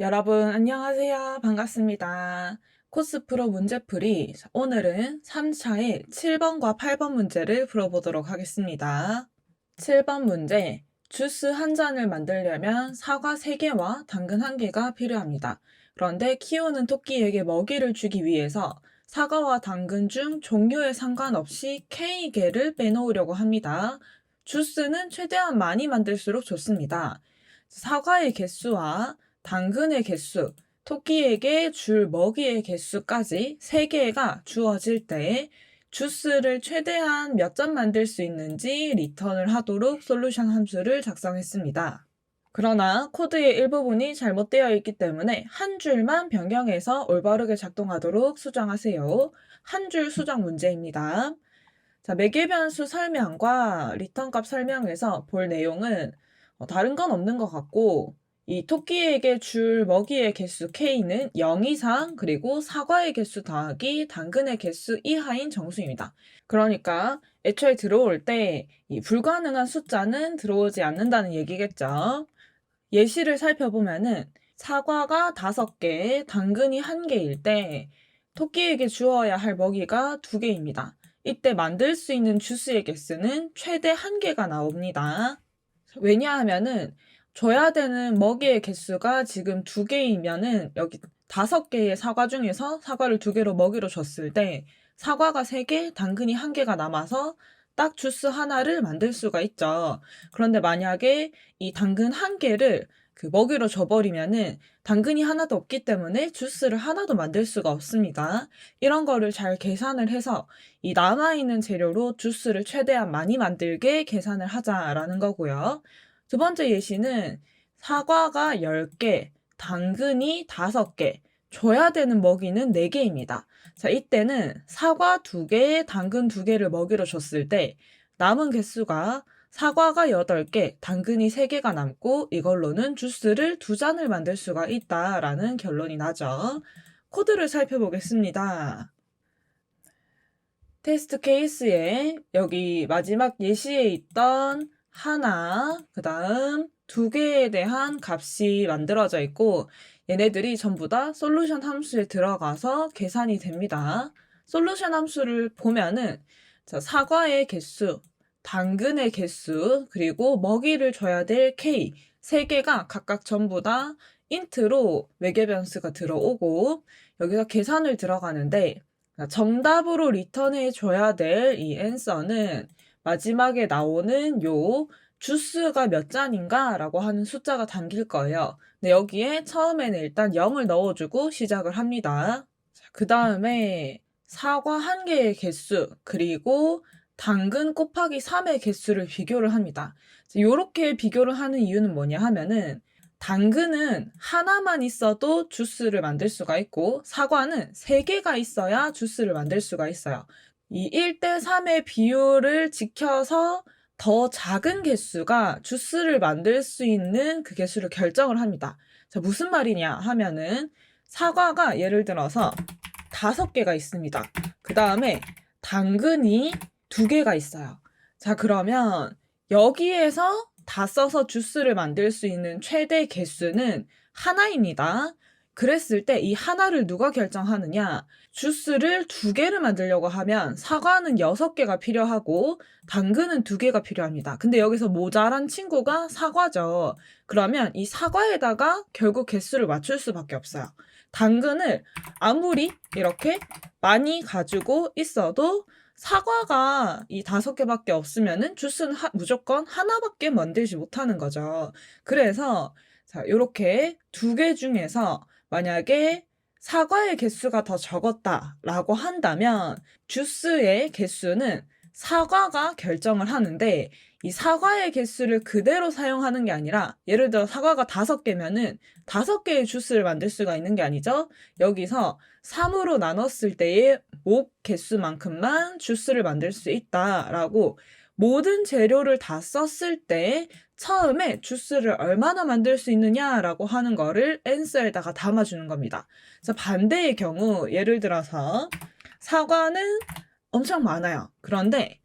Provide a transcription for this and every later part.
여러분, 안녕하세요. 반갑습니다. 코스프로 문제풀이. 자, 오늘은 3차의 7번과 8번 문제를 풀어보도록 하겠습니다. 7번 문제. 주스 한 잔을 만들려면 사과 3개와 당근 1개가 필요합니다. 그런데 키우는 토끼에게 먹이를 주기 위해서 사과와 당근 중 종류에 상관없이 K개를 빼놓으려고 합니다. 주스는 최대한 많이 만들수록 좋습니다. 사과의 개수와 당근의 개수, 토끼에게 줄 먹이의 개수까지 3개가 주어질 때 주스를 최대한 몇 잔 만들 수 있는지 리턴을 하도록 솔루션 함수를 작성했습니다. 그러나 코드의 일부분이 잘못되어 있기 때문에 한 줄만 변경해서 올바르게 작동하도록 수정하세요. 한 줄 수정 문제입니다. 자, 매개 변수 설명과 리턴 값 설명에서 볼 내용은 어, 다른 건 없는 것 같고 이 토끼에게 줄 먹이의 개수 K는 0 이상 그리고 사과의 개수 더하기 당근의 개수 이하인 정수입니다. 그러니까 애초에 들어올 때 이 불가능한 숫자는 들어오지 않는다는 얘기겠죠. 예시를 살펴보면은 사과가 5개, 당근이 1개일 때 토끼에게 주어야 할 먹이가 2개입니다. 이때 만들 수 있는 주스의 개수는 최대 1개가 나옵니다. 왜냐하면은 줘야 되는 먹이의 개수가 지금 두 개이면은 여기 다섯 개의 사과 중에서 사과를 두 개로 먹이로 줬을 때 사과가 세 개, 당근이 한 개가 남아서 딱 주스 하나를 만들 수가 있죠. 그런데 만약에 이 당근 한 개를 그 먹이로 줘버리면은 당근이 하나도 없기 때문에 주스를 하나도 만들 수가 없습니다. 이런 거를 잘 계산을 해서 이 남아있는 재료로 주스를 최대한 많이 만들게 계산을 하자라는 거고요. 두 번째 예시는 사과가 10개, 당근이 5개, 줘야 되는 먹이는 4개입니다. 자, 이때는 사과 2개, 당근 2개를 먹이로 줬을 때 남은 개수가 사과가 8개, 당근이 3개가 남고 이걸로는 주스를 2잔을 만들 수가 있다라는 결론이 나죠. 코드를 살펴보겠습니다. 테스트 케이스에 여기 마지막 예시에 있던 하나, 그 다음 두 개에 대한 값이 만들어져 있고 얘네들이 전부 다 솔루션 함수에 들어가서 계산이 됩니다. 솔루션 함수를 보면은 자, 사과의 개수, 당근의 개수, 그리고 먹이를 줘야 될 K 세 개가 각각 전부 다 인트로 외계 변수가 들어오고 여기서 계산을 들어가는데 정답으로 리턴해 줘야 될 이 앤서는 마지막에 나오는 요 주스가 몇 잔인가 라고 하는 숫자가 담길 거예요. 근데 여기에 처음에는 일단 0을 넣어주고 시작을 합니다. 그 다음에 사과 한 개의 개수, 그리고 당근 곱하기 3의 개수를 비교를 합니다. 이렇게 비교를 하는 이유는 뭐냐 하면은 당근은 하나만 있어도 주스를 만들 수가 있고 사과는 3개가 있어야 주스를 만들 수가 있어요. 이 1대 3의 비율을 지켜서 더 작은 개수가 주스를 만들 수 있는 그 개수를 결정을 합니다. 자, 무슨 말이냐 하면은 사과가 예를 들어서 다섯 개가 있습니다. 그 다음에 당근이 두 개가 있어요. 자, 그러면 여기에서 다 써서 주스를 만들 수 있는 최대 개수는 하나입니다. 그랬을 때 이 하나를 누가 결정하느냐? 주스를 두 개를 만들려고 하면 사과는 여섯 개가 필요하고 당근은 두 개가 필요합니다. 근데 여기서 모자란 친구가 사과죠. 그러면 이 사과에다가 결국 개수를 맞출 수밖에 없어요. 당근을 아무리 이렇게 많이 가지고 있어도 사과가 이 다섯 개밖에 없으면은 주스는 하, 무조건 하나밖에 만들지 못하는 거죠. 그래서 자, 요렇게 두 개 중에서 만약에 사과의 개수가 더 적었다라고 한다면 주스의 개수는 사과가 결정을 하는데 이 사과의 개수를 그대로 사용하는 게 아니라 예를 들어 사과가 다섯 개면은 다섯 개의 주스를 만들 수가 있는 게 아니죠. 여기서 3으로 나눴을 때의 목 개수만큼만 주스를 만들 수 있다라고 모든 재료를 다 썼을 때 처음에 주스를 얼마나 만들 수 있느냐라고 하는 거를 앤서에다가 담아주는 겁니다. 그래서 반대의 경우 예를 들어서 사과는 엄청 많아요. 그런데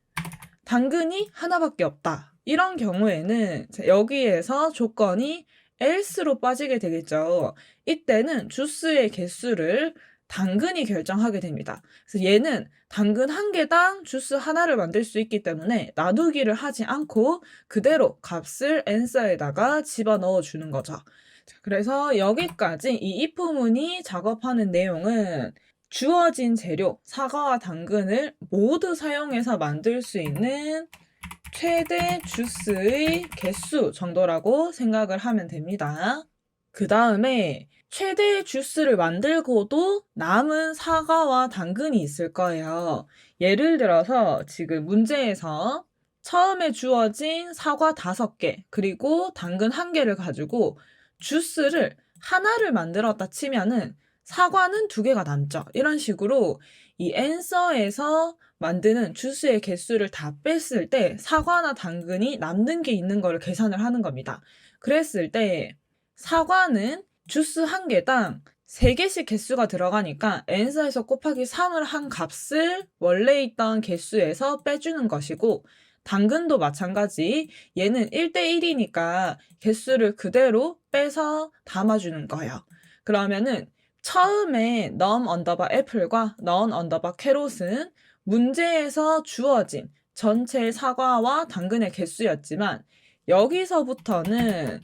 당근이 하나밖에 없다. 이런 경우에는 여기에서 조건이 else로 빠지게 되겠죠. 이때는 주스의 개수를 당근이 결정하게 됩니다. 그래서 얘는 당근 한 개당 주스 하나를 만들 수 있기 때문에 나누기를 하지 않고 그대로 값을 answer에다가 집어넣어 주는 거죠. 자, 그래서 여기까지 이 if문이 작업하는 내용은 주어진 재료, 사과와 당근을 모두 사용해서 만들 수 있는 최대 주스의 개수 정도라고 생각을 하면 됩니다. 그 다음에 최대 주스를 만들고도 남은 사과와 당근이 있을 거예요. 예를 들어서 지금 문제에서 처음에 주어진 사과 다섯 개, 그리고 당근 한 개를 가지고 주스를 하나를 만들었다 치면은 사과는 두 개가 남죠. 이런 식으로 이 앤서에서 만드는 주스의 개수를 다 뺐을 때 사과나 당근이 남는 게 있는 거를 계산을 하는 겁니다. 그랬을 때 사과는 주스 한 개당 3개씩 개수가 들어가니까 앤서에서 곱하기 3을 한 값을 원래 있던 개수에서 빼주는 것이고 당근도 마찬가지 얘는 1대1이니까 개수를 그대로 빼서 담아주는 거예요. 그러면은 처음에 넘 언더바 애플과 넌 언더바 캐롯은 문제에서 주어진 전체 사과와 당근의 개수였지만 여기서부터는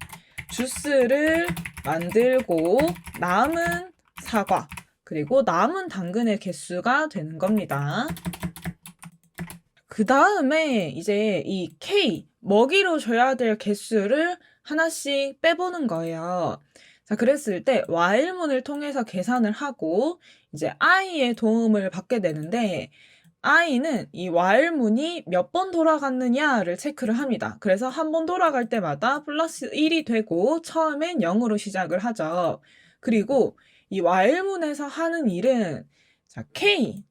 주스를 만들고 남은 사과 그리고 남은 당근의 개수가 되는 겁니다. 그 다음에 이제 이 K 먹이로 줘야 될 개수를 하나씩 빼보는 거예요. 자, 그랬을 때 while문을 통해서 계산을 하고 이제 i의 도움을 받게 되는데 i는 이 while문이 몇 번 돌아갔느냐를 체크를 합니다. 그래서 한 번 돌아갈 때마다 플러스 1이 되고 처음엔 0으로 시작을 하죠. 그리고 이 while문에서 하는 일은 자, k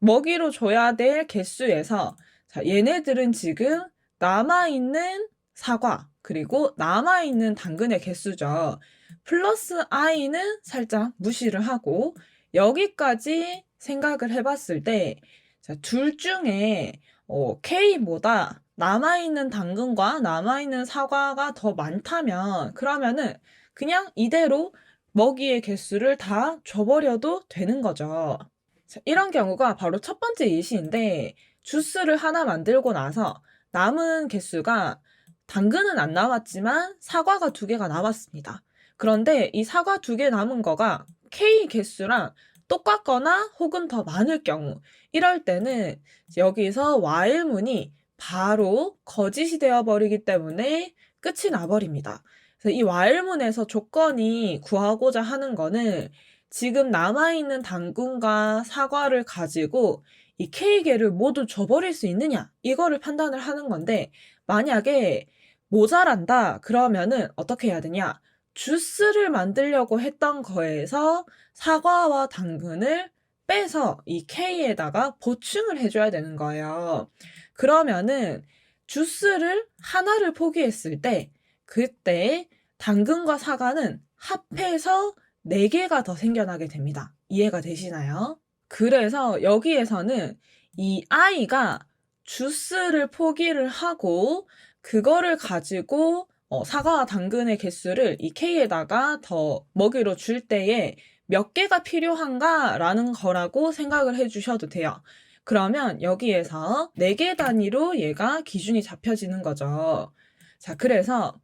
먹이로 줘야 될 개수에서 자, 얘네들은 지금 남아있는 사과 그리고 남아있는 당근의 개수죠. 플러스 i는 살짝 무시를 하고 여기까지 생각을 해봤을 때 자, 둘 중에 어, k보다 남아있는 당근과 남아있는 사과가 더 많다면 그러면은 그냥 이대로 먹이의 개수를 다 줘버려도 되는 거죠. 자, 이런 경우가 바로 첫 번째 예시인데 주스를 하나 만들고 나서 남은 개수가 당근은 안 남았지만 사과가 두 개가 남았습니다. 그런데 이 사과 두 개 남은 거가 K 개수랑 똑같거나 혹은 더 많을 경우. 이럴 때는 여기서 while문이 바로 거짓이 되어버리기 때문에 끝이 나버립니다. 그래서 이 while문에서 조건이 구하고자 하는 거는 지금 남아있는 당근과 사과를 가지고 이 K개를 모두 줘버릴 수 있느냐? 이거를 판단을 하는 건데 만약에 모자란다 그러면은 어떻게 해야 되냐 주스를 만들려고 했던 거에서 사과와 당근을 빼서 이 K에다가 보충을 해줘야 되는 거예요. 그러면은 주스를 하나를 포기했을 때 그때 당근과 사과는 합해서 4개가 더 생겨나게 됩니다. 이해가 되시나요? 그래서 여기에서는 이 아이가 주스를 포기를 하고 그거를 가지고 어, 사과와 당근의 개수를 이 K에다가 더 먹이로 줄 때에 몇 개가 필요한가라는 거라고 생각을 해 주셔도 돼요. 그러면 여기에서 4개 단위로 얘가 기준이 잡혀지는 거죠. 자, 그래서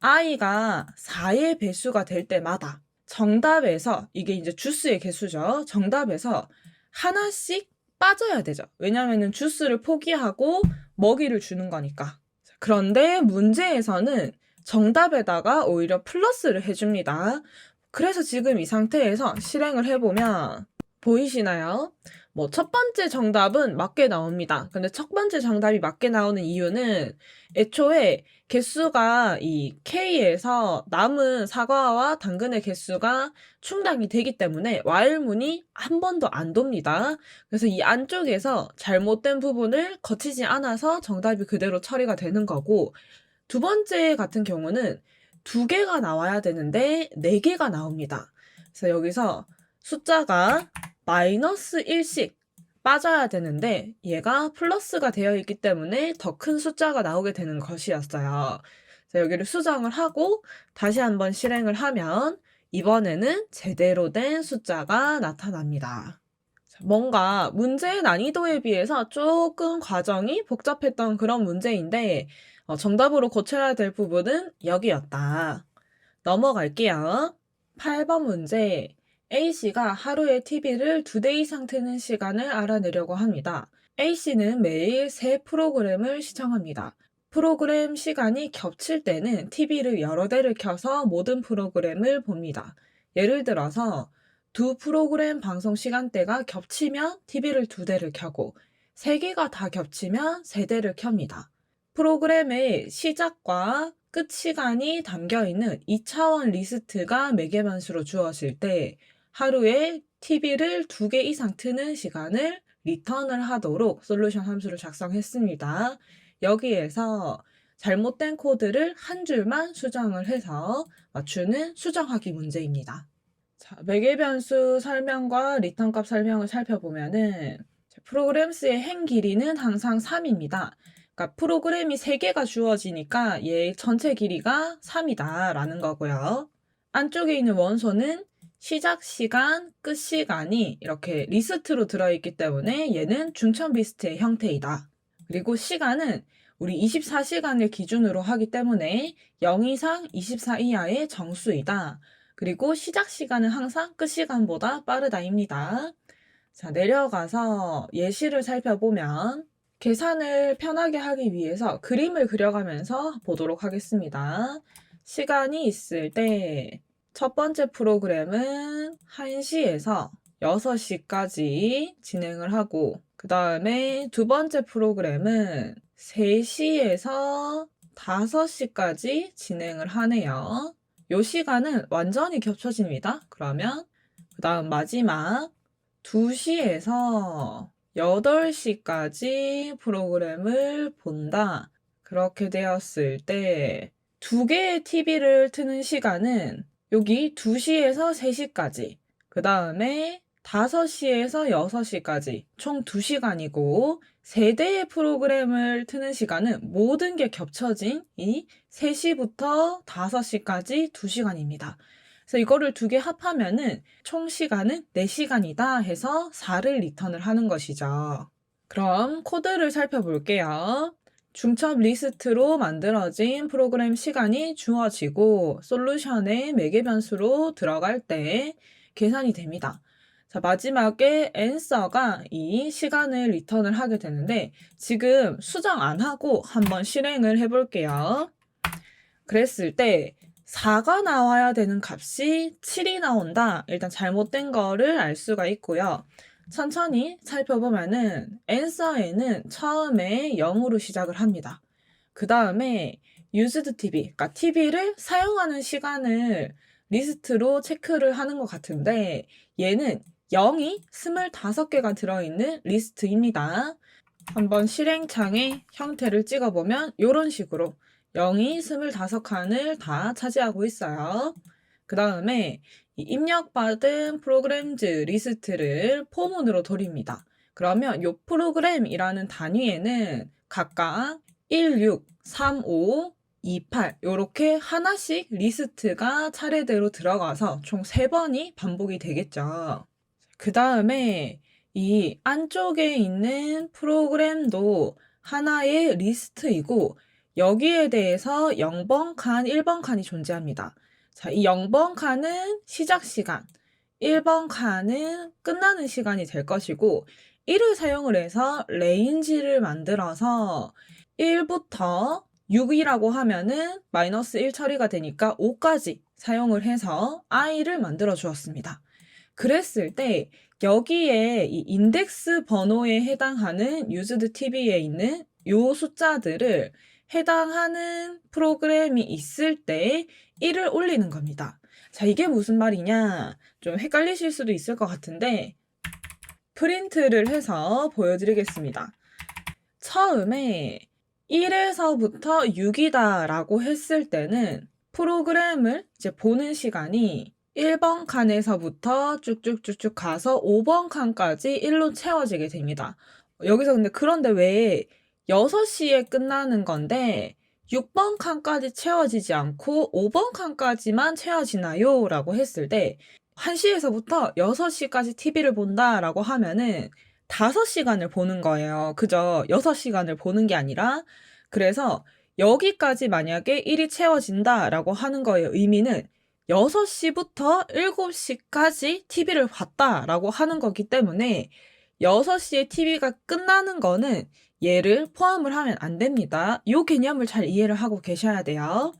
i가 4의 배수가 될 때마다 정답에서 이게 이제 주스의 개수죠. 정답에서 하나씩 빠져야 되죠. 왜냐면은 주스를 포기하고 먹이를 주는 거니까. 그런데 문제에서는 정답에다가 오히려 플러스를 해줍니다. 그래서 지금 이 상태에서 실행을 해보면 보이시나요? 뭐 첫 번째 정답은 맞게 나옵니다. 근데 첫 번째 정답이 맞게 나오는 이유는 애초에 개수가 이 K에서 남은 사과와 당근의 개수가 충당이 되기 때문에 while문이 한 번도 안 돕니다. 그래서 이 안쪽에서 잘못된 부분을 거치지 않아서 정답이 그대로 처리가 되는 거고 두 번째 같은 경우는 두 개가 나와야 되는데 네 개가 나옵니다. 그래서 여기서 숫자가 마이너스 1씩 빠져야 되는데 얘가 플러스가 되어 있기 때문에 더 큰 숫자가 나오게 되는 것이었어요. 자, 여기를 수정을 하고 다시 한번 실행을 하면 이번에는 제대로 된 숫자가 나타납니다. 자, 뭔가 문제의 난이도에 비해서 조금 과정이 복잡했던 그런 문제인데 어, 정답으로 고쳐야 될 부분은 여기였다. 넘어갈게요. 8번 문제. A씨가 하루에 TV를 두대 이상 트는 시간을 알아내려고 합니다. A씨는 매일 세 프로그램을 시청합니다. 프로그램 시간이 겹칠 때는 TV를 여러 대를 켜서 모든 프로그램을 봅니다. 예를 들어서 두 프로그램 방송 시간대가 겹치면 TV를 두 대를 켜고 세 개가 다 겹치면 세 대를 켭니다. 프로그램의 시작과 끝 시간이 담겨 있는 2차원 리스트가 매개변수로 주어질 때 하루에 TV를 두개 이상 트는 시간을 리턴을 하도록 솔루션 함수를 작성했습니다. 여기에서 잘못된 코드를 한 줄만 수정을 해서 맞추는 수정하기 문제입니다. 자, 매개변수 설명과 리턴 값 설명을 살펴보면은 프로그램스의 행 길이는 항상 3입니다. 그러니까 프로그램이 3개가 주어지니까 얘 전체 길이가 3이다 라는 거고요. 안쪽에 있는 원소는 시작 시간, 끝 시간이 이렇게 리스트로 들어있기 때문에 얘는 중첩 리스트의 형태이다. 그리고 시간은 우리 24시간을 기준으로 하기 때문에 0 이상 24 이하의 정수이다. 그리고 시작 시간은 항상 끝 시간보다 빠르다입니다. 자, 내려가서 예시를 살펴보면 계산을 편하게 하기 위해서 그림을 그려가면서 보도록 하겠습니다. 시간이 있을 때 첫 번째 프로그램은 1시에서 6시까지 진행을 하고 그 다음에 두 번째 프로그램은 3시에서 5시까지 진행을 하네요. 요 시간은 완전히 겹쳐집니다. 그러면 그 다음 마지막 2시에서 8시까지 프로그램을 본다. 그렇게 되었을 때 두 개의 TV를 트는 시간은 여기 2시에서 3시까지, 그 다음에 5시에서 6시까지 총 2시간이고, 세대의 프로그램을 트는 시간은 모든 게 겹쳐진 이 3시부터 5시까지 2시간입니다. 그래서 이거를 두 개 합하면은 총 시간은 4시간이다 해서 4를 리턴을 하는 것이죠. 그럼 코드를 살펴볼게요. 중첩 리스트로 만들어진 프로그램 시간이 주어지고 솔루션의 매개 변수로 들어갈 때 계산이 됩니다. 자, 마지막에 answer가 이 시간을 리턴을 하게 되는데 지금 수정 안 하고 한번 실행을 해볼게요. 그랬을 때 4가 나와야 되는 값이 7이 나온다. 일단 잘못된 거를 알 수가 있고요. 천천히 살펴보면은 answer에는 처음에 0으로 시작을 합니다. 그 다음에 used TV, 그러니까 TV를 사용하는 시간을 리스트로 체크를 하는 것 같은데 얘는 0이 25개가 들어있는 리스트입니다. 한번 실행창에 형태를 찍어보면 이런 식으로 0이 25칸을 다 차지하고 있어요. 그 다음에 입력받은 프로그램즈 리스트를 포문으로 돌립니다. 그러면 이 프로그램이라는 단위에는 각각 16, 35, 28 이렇게 하나씩 리스트가 차례대로 들어가서 총 3번이 반복이 되겠죠. 그 다음에 이 안쪽에 있는 프로그램도 하나의 리스트이고 여기에 대해서 0번 칸, 1번 칸이 존재합니다. 자, 이 0번 칸은 시작 시간, 1번 칸은 끝나는 시간이 될 것이고 1을 사용을 해서 레인지를 만들어서 1부터 6이라고 하면은 마이너스 1 처리가 되니까 5까지 사용을 해서 i를 만들어 주었습니다. 그랬을 때 여기에 이 인덱스 번호에 해당하는 used tv에 있는 요 숫자들을 해당하는 프로그램이 있을 때 1을 올리는 겁니다. 자, 이게 무슨 말이냐? 좀 헷갈리실 수도 있을 것 같은데, 프린트를 해서 보여드리겠습니다. 처음에 1에서부터 6이다 라고 했을 때는 프로그램을 이제 보는 시간이 1번 칸에서부터 쭉쭉쭉쭉 가서 5번 칸까지 1로 채워지게 됩니다. 여기서 근데 그런데 왜 6시에 끝나는 건데 6번 칸까지 채워지지 않고 5번 칸까지만 채워지나요? 라고 했을 때 1시에서부터 6시까지 TV를 본다 라고 하면은 5시간을 보는 거예요. 그저 6시간을 보는 게 아니라 그래서 여기까지 만약에 1이 채워진다 라고 하는 거의 의미는 6시부터 7시까지 TV를 봤다 라고 하는 거기 때문에 6시에 TV가 끝나는 거는 얘를 포함을 하면 안 됩니다. 이 개념을 잘 이해를 하고 계셔야 돼요.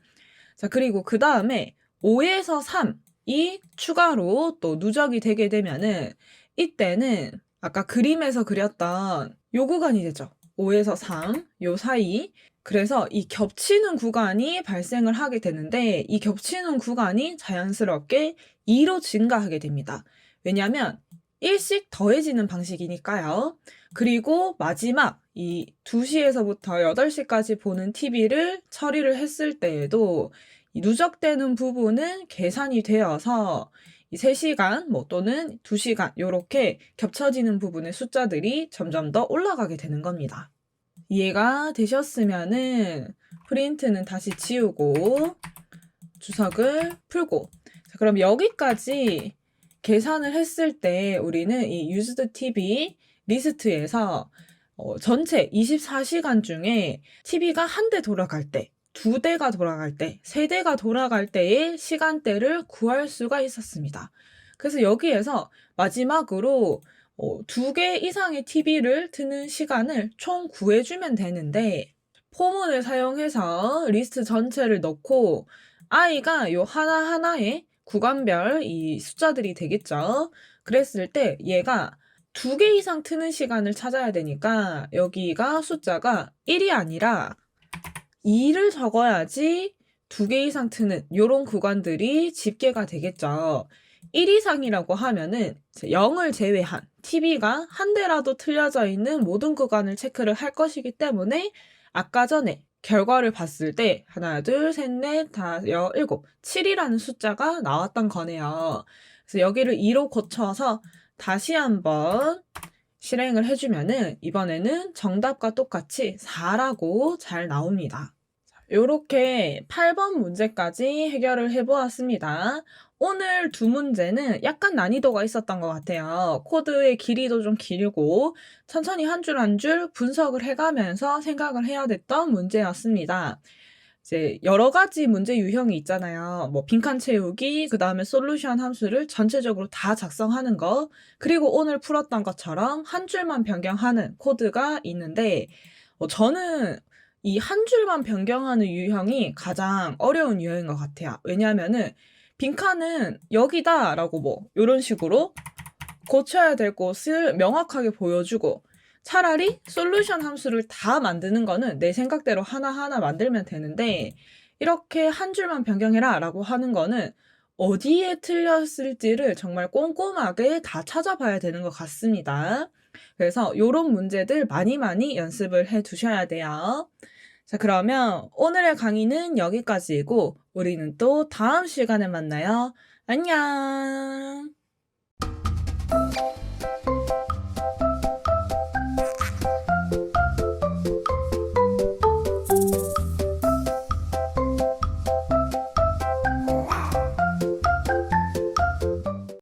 자, 그리고 그 다음에 5에서 3이 추가로 또 누적이 되게 되면은 이때는 아까 그림에서 그렸던 요 구간이 되죠. 5에서 3, 요 사이. 그래서 이 겹치는 구간이 발생을 하게 되는데 이 겹치는 구간이 자연스럽게 2로 증가하게 됩니다. 왜냐하면 1씩 더해지는 방식이니까요. 그리고 마지막 이 2시에서부터 8시까지 보는 TV를 처리를 했을 때에도 이 누적되는 부분은 계산이 되어서 이 3시간 뭐 또는 2시간 요렇게 겹쳐지는 부분의 숫자들이 점점 더 올라가게 되는 겁니다. 이해가 되셨으면은 프린트는 다시 지우고 주석을 풀고 자, 그럼 여기까지 계산을 했을 때 우리는 이 used TV 리스트에서 어, 전체 24시간 중에 TV가 한 대 돌아갈 때, 두 대가 돌아갈 때, 세 대가 돌아갈 때의 시간대를 구할 수가 있었습니다. 그래서 여기에서 마지막으로 어, 두개 이상의 TV를 트는 시간을 총 구해주면 되는데 포문을 사용해서 리스트 전체를 넣고 i가 요 하나하나의 구간별 이 숫자들이 되겠죠. 그랬을 때 얘가 두 개 이상 트는 시간을 찾아야 되니까 여기가 숫자가 1이 아니라 2를 적어야지 두 개 이상 트는 요런 구간들이 집계가 되겠죠. 1 이상이라고 하면은 0을 제외한 TV가 한 대라도 틀려져 있는 모든 구간을 체크를 할 것이기 때문에 아까 전에 결과를 봤을 때 하나, 둘, 셋, 넷, 다섯, 여, 일곱, 7이라는 숫자가 나왔던 거네요. 그래서 여기를 2로 고쳐서 다시 한번 실행을 해주면은 이번에는 정답과 똑같이 4라고 잘 나옵니다. 이렇게 8번 문제까지 해결을 해보았습니다. 오늘 두 문제는 약간 난이도가 있었던 것 같아요. 코드의 길이도 좀 길고 천천히 한 줄 한 줄 분석을 해가면서 생각을 해야 됐던 문제였습니다. 이제 여러 가지 문제 유형이 있잖아요. 뭐 빈칸 채우기, 그 다음에 솔루션 함수를 전체적으로 다 작성하는 거, 그리고 오늘 풀었던 것처럼 한 줄만 변경하는 코드가 있는데 어, 저는 이 한 줄만 변경하는 유형이 가장 어려운 유형인 것 같아요. 왜냐하면은 빈칸은 여기다라고 뭐 이런 식으로 고쳐야 될 곳을 명확하게 보여주고 차라리 솔루션 함수를 다 만드는 거는 내 생각대로 하나하나 만들면 되는데 이렇게 한 줄만 변경해라 라고 하는 거는 어디에 틀렸을지를 정말 꼼꼼하게 다 찾아봐야 되는 것 같습니다. 그래서 이런 문제들 많이 많이 연습을 해 두셔야 돼요. 자, 그러면 오늘의 강의는 여기까지이고 우리는 또 다음 시간에 만나요. 안녕!